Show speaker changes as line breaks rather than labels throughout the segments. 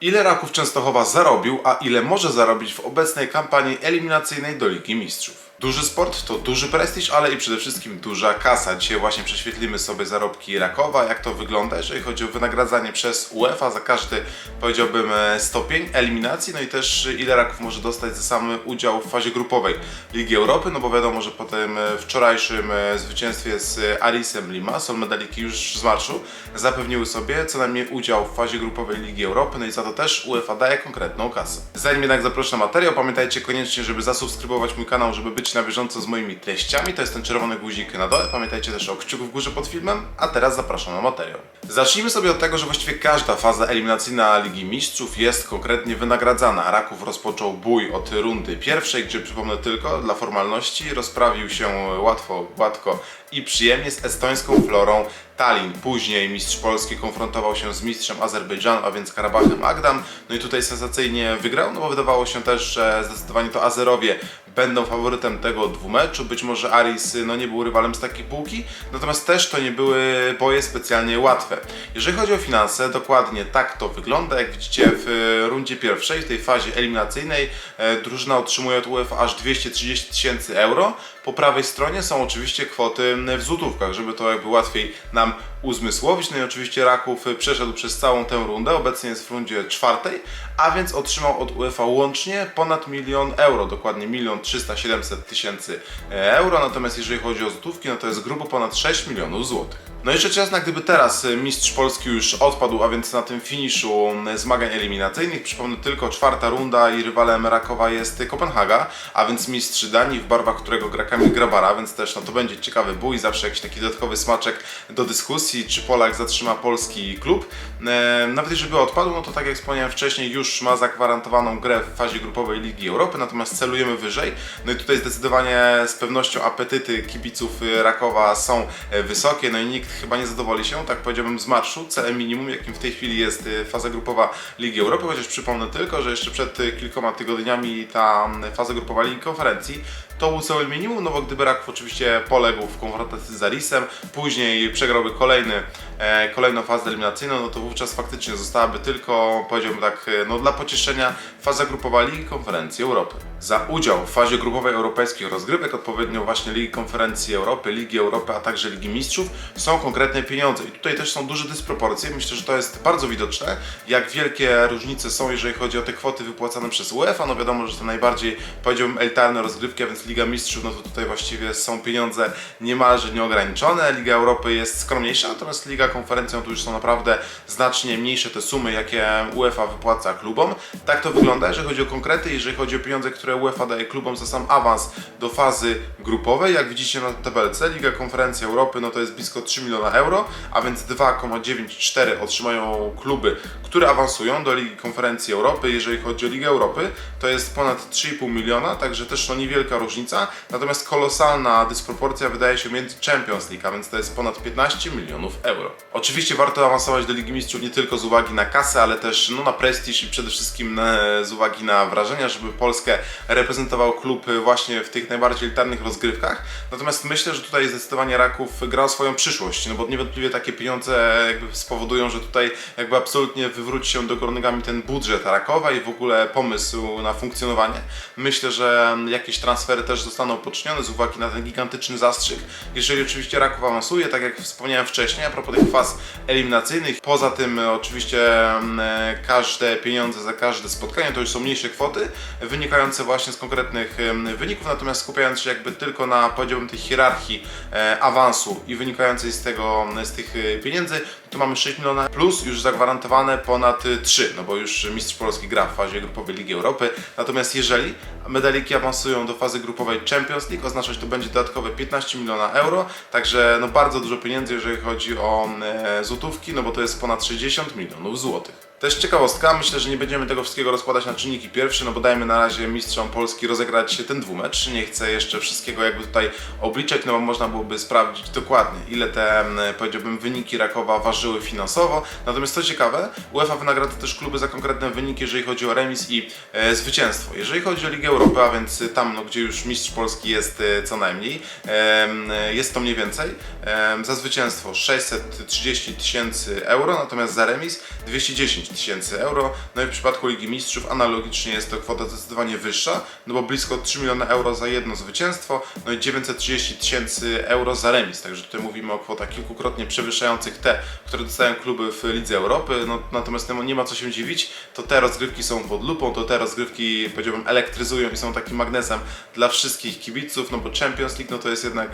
Ile Raków Częstochowa zarobił, a ile może zarobić w obecnej kampanii eliminacyjnej do Ligi Mistrzów? Duży sport to duży prestiż, ale i przede wszystkim duża kasa. Dzisiaj właśnie prześwietlimy sobie zarobki Rakowa, jak to wygląda, jeżeli chodzi o wynagradzanie przez UEFA za każdy, powiedziałbym, e, stopień eliminacji, no i też e, ile Raków może dostać za sam udział w fazie grupowej Ligi Europy, no bo wiadomo, że po tym e, wczorajszym zwycięstwie z Arisem Limassol medaliki już z marszu. Zapewniły sobie co najmniej udział w fazie grupowej Ligi Europy, no i za to też UEFA daje konkretną kasę. Zanim jednak zaproszę na materiał, pamiętajcie koniecznie, żeby zasubskrybować mój kanał, żeby być na bieżąco z moimi treściami. To jest ten czerwony guzik na dole. Pamiętajcie też o kciuku w górze pod filmem, a teraz zapraszam na materiał. Zacznijmy sobie od tego, że właściwie każda faza eliminacyjna Ligi Mistrzów jest konkretnie wynagradzana. Raków rozpoczął bój od rundy pierwszej, gdzie przypomnę tylko dla formalności rozprawił się łatwo, gładko i przyjemnie z estońską Florą Tallinn. Później mistrz Polski konfrontował się z mistrzem Azerbejdżanu, a więc Karabachem Agdam. No i tutaj sensacyjnie wygrał, no bo wydawało się też, że zdecydowanie to Azerowie będą faworytem tego dwumeczu. Być może Aris no, nie był rywalem z takiej półki, natomiast też to nie były boje specjalnie łatwe. Jeżeli chodzi o finanse, dokładnie tak to wygląda. Jak widzicie w e, rundzie pierwszej, w tej fazie eliminacyjnej, e, drużyna otrzymuje od UEFA aż 230 tysięcy euro. Po prawej stronie są oczywiście kwoty w złotówkach, żeby to jakby łatwiej nam uzmysłowić. No i oczywiście Raków przeszedł przez całą tę rundę, obecnie jest w rundzie czwartej, a więc otrzymał od UEFA łącznie ponad milion euro, dokładnie milion 300 700 tysięcy euro, natomiast jeżeli chodzi o złotówki, no to jest grubo ponad 6 milionów złotych. No i rzecz jasna, gdyby teraz e, mistrz Polski już odpadł, a więc na tym finiszu m, zmagań eliminacyjnych, przypomnę tylko czwarta runda i rywalem Rakowa jest Kopenhaga, a więc mistrz Danii, w barwach którego gra Kamil Grabara, więc też no to będzie ciekawy bój, zawsze jakiś taki dodatkowy smaczek do dyskusji, czy Polak zatrzyma polski klub. E, nawet jeżeli by odpadł, no to tak jak wspomniałem wcześniej, już ma zagwarantowaną grę w fazie grupowej Ligi Europy, natomiast celujemy wyżej. No i tutaj zdecydowanie z pewnością apetyty kibiców Rakowa są wysokie, no i nikt chyba nie zadowoli się, tak powiedziałbym, z marszu, celem minimum, jakim w tej chwili jest faza grupowa Ligi Europy, chociaż przypomnę tylko, że jeszcze przed kilkoma tygodniami ta faza grupowa Ligi Konferencji to był celem minimum, no bo gdyby Raków oczywiście poległ w konfrontacji z Arisem, później przegrałby kolejny, e, kolejną fazę eliminacyjną, no to wówczas faktycznie zostałaby tylko, powiedziałbym tak, e, no dla pocieszenia faza grupowa Ligi Konferencji Europy. Za udział w fazie grupowej europejskich rozgrywek, odpowiednio właśnie Ligi Konferencji Europy, Ligi Europy, a także Ligi Mistrzów, są konkretne pieniądze. I tutaj też są duże dysproporcje. Myślę, że to jest bardzo widoczne, jak wielkie różnice są, jeżeli chodzi o te kwoty wypłacane przez UEFA. No wiadomo, że to najbardziej, powiedziałbym, elitarne rozgrywki, a więc Liga Mistrzów, no to tutaj właściwie są pieniądze niemalże nieograniczone. Liga Europy jest skromniejsza, natomiast Liga Konferencji, no to już są naprawdę znacznie mniejsze te sumy, jakie UEFA wypłaca klubom. Tak to wygląda, jeżeli chodzi o konkrety, jeżeli chodzi o pieniądze, które UEFA daje klubom za sam awans do fazy grupowej. Jak widzicie na tabelce, Liga Konferencji Europy, no to jest blisko 3 miliona euro, a więc 2,94 otrzymają kluby, które awansują do Ligi Konferencji Europy. Jeżeli chodzi o Ligę Europy, to jest ponad 3,5 miliona, także też no niewielka różnica. Natomiast kolosalna dysproporcja wydaje się między Champions League, a więc to jest ponad 15 milionów euro. Oczywiście warto awansować do Ligi Mistrzów nie tylko z uwagi na kasę, ale też no, na prestiż i przede wszystkim e, z uwagi na wrażenia, żeby Polskę reprezentował klub e, właśnie w tych najbardziej elitarnych rozgrywkach. Natomiast myślę, że tutaj zdecydowanie Raków gra o swoją przyszłość, no bo niewątpliwie takie pieniądze spowodują, że tutaj jakby absolutnie wywróci się do góry nogami ten budżet Rakowa i w ogóle pomysł na funkcjonowanie. Myślę, że jakieś transfery też zostaną poczynione z uwagi na ten gigantyczny zastrzyk. Jeżeli oczywiście Raków awansuje, tak jak wspomniałem wcześniej, a propos tych faz eliminacyjnych, poza tym oczywiście mm, e, każde pieniądze za każde spotkanie to już są mniejsze kwoty, wynikające właśnie z konkretnych wyników, natomiast skupiając się jakby tylko na, powiedziałbym, tej hierarchii e, awansu i wynikającej z tego, z tych e, pieniędzy, to mamy 6 milionów plus już zagwarantowane ponad e, 3, no bo już mistrz Polski gra w fazie grupowej Ligi Europy, natomiast jeżeli medaliki awansują do fazy grupowej Champions League, oznaczać to będzie dodatkowe 15 miliona euro, także no bardzo dużo pieniędzy, jeżeli chodzi o e, złotówki, no bo to jest ponad 60 milionów złotych. Też ciekawostka, myślę, że nie będziemy tego wszystkiego rozkładać na czynniki pierwsze, no bo dajmy na razie mistrzom Polski rozegrać się ten dwumecz. Nie chcę jeszcze wszystkiego jakby tutaj obliczać, no bo można byłoby sprawdzić dokładnie, ile te, powiedziałbym, wyniki Rakowa ważyły finansowo. Natomiast co ciekawe, UEFA wynagradza też kluby za konkretne wyniki, jeżeli chodzi o remis i e, zwycięstwo. Jeżeli chodzi o Ligę Europy, a więc tam, no, gdzie już mistrz Polski jest e, co najmniej, e, jest to mniej więcej, em, za zwycięstwo 630 tysięcy euro, natomiast za remis 210 tysięcy euro. No i w przypadku Ligi Mistrzów analogicznie jest to kwota zdecydowanie wyższa, no bo blisko 3 miliony euro za jedno zwycięstwo, no i 930 tysięcy euro za remis. Także tutaj mówimy o kwotach kilkukrotnie przewyższających te, które dostają kluby w Lidze Europy. No, natomiast no, nie ma co się dziwić, to te rozgrywki są pod lupą, to te rozgrywki powiedziałbym elektryzują i są takim magnesem dla wszystkich kibiców, no bo Champions League no to jest jednak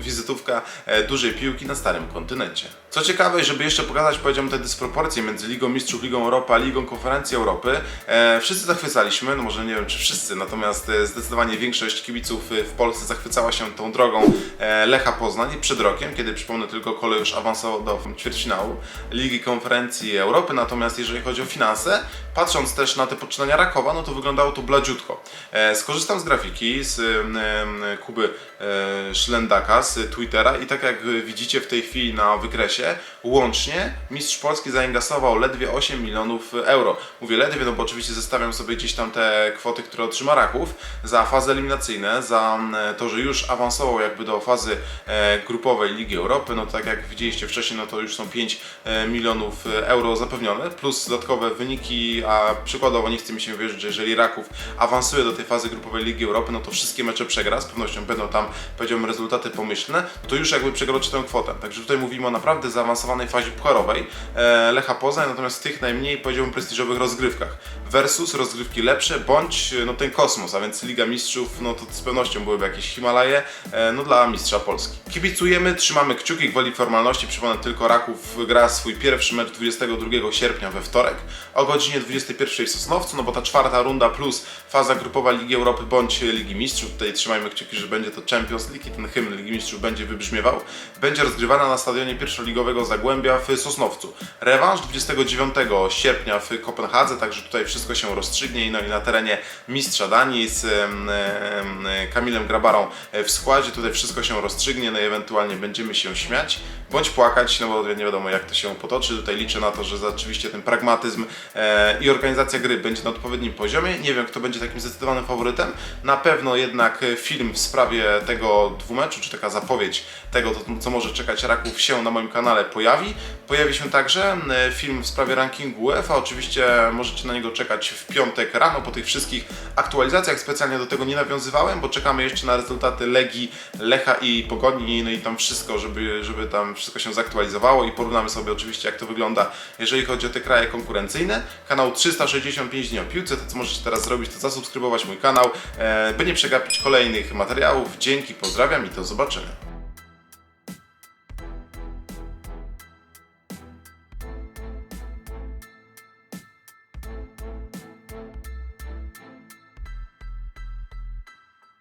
wizytówka e, dużej piłki na starym kontynencie. Co ciekawe, żeby jeszcze pokazać powiedziałbym te dysproporcje między Ligą Mistrzów, Ligą Europy, a Ligą Konferencji Europy, e, wszyscy zachwycaliśmy, no może nie wiem czy wszyscy, natomiast e, zdecydowanie większość kibiców e, w Polsce zachwycała się tą drogą Lecha Poznań przed rokiem, kiedy przypomnę tylko kolej już awansował do ćwierćfinału Ligi Konferencji Europy, natomiast jeżeli chodzi o finanse, patrząc też na te poczynania Rakowa, no to wyglądało to bladziutko. Skorzystam z grafiki z Kuby Szlendaka z Twittera i tak jak widzicie w tej chwili na wykresie, łącznie mistrz Polski zainkasował ledwie 8 milionów euro. Mówię ledwie, no bo oczywiście zestawiam sobie gdzieś tam te kwoty, które otrzyma Raków za fazy eliminacyjne, za e, to, że już awansował jakby do fazy e, grupowej Ligi Europy, no tak jak widzieliście wcześniej, no to już są 5 e, milionów euro zapewnione, plus dodatkowe wyniki, a przykładowo nie chce mi się wierzyć, że jeżeli Raków awansuje do tej fazy grupowej Ligi Europy, no to wszystkie mecze przegra, z pewnością będą tam, powiedziałbym, rezultaty pomyślne, to już jakby przekroczy tę kwotę. Także tutaj mówimy o naprawdę zaawansowanej fazie pucharowej e, Lecha Poznań, natomiast w tych najmniej, powiedziałbym, prestiżowych rozgrywkach versus rozgrywki lepsze, bądź no ten kosmos, a więc Liga Mistrzów, no to z pewnością byłyby jakieś Himalaje, e, no dla mistrza Polski. Kibicujemy, trzymamy kciuki, gwoli formalności, przypomnę tylko Raków gra swój pierwszy mecz 22 sierpnia we wtorek o godzinie 21 w Sosnowcu, no bo ta czwarta runda plus faza grupowa Ligi Europy bądź Ligi Mistrzów, tutaj trzymajmy kciuki, że będzie to Champions League i ten hymn Ligi Mistrzów będzie wybrzmiewał, będzie rozgrywana na stadionie pierwszoligowego Zagłębia w Sosnowcu. Rewanż 29 sierpnia w Kopenhadze, także tutaj wszystko się rozstrzygnie no i na terenie mistrza Danii z em, em, Kamilem Grabarą w składzie, tutaj wszystko się rozstrzygnie, no i ewentualnie będziemy się śmiać, bądź płakać, no bo nie wiadomo jak to się potoczy, tutaj liczę na to, że rzeczywiście ten pragmatyzm e, i organizacja gry będzie na odpowiednim poziomie, nie wiem kto będzie takim zdecydowanym faworytem, na pewno jednak e, film w sprawie tego dwumeczu, czy taka zapowiedź tego, co może czekać Raków się na moim kanale pojawi. Pojawi się także e, film w sprawie rankingu UEFA. Oczywiście możecie na niego czekać w piątek rano po tych wszystkich aktualizacjach. Specjalnie do tego nie nawiązywałem, bo czekamy jeszcze na rezultaty Legii, Lecha i Pogoni, no i tam wszystko, żeby, żeby tam wszystko się zaktualizowało i porównamy sobie oczywiście jak to wygląda, jeżeli chodzi o te kraje konkurencyjne. Kanał 365 dni o piłce, to co możecie teraz zrobić, to zasubskrybować mój kanał, e, by nie przegapić kolejnych materiałów. Dzięki, pozdrawiam i do zobaczenia.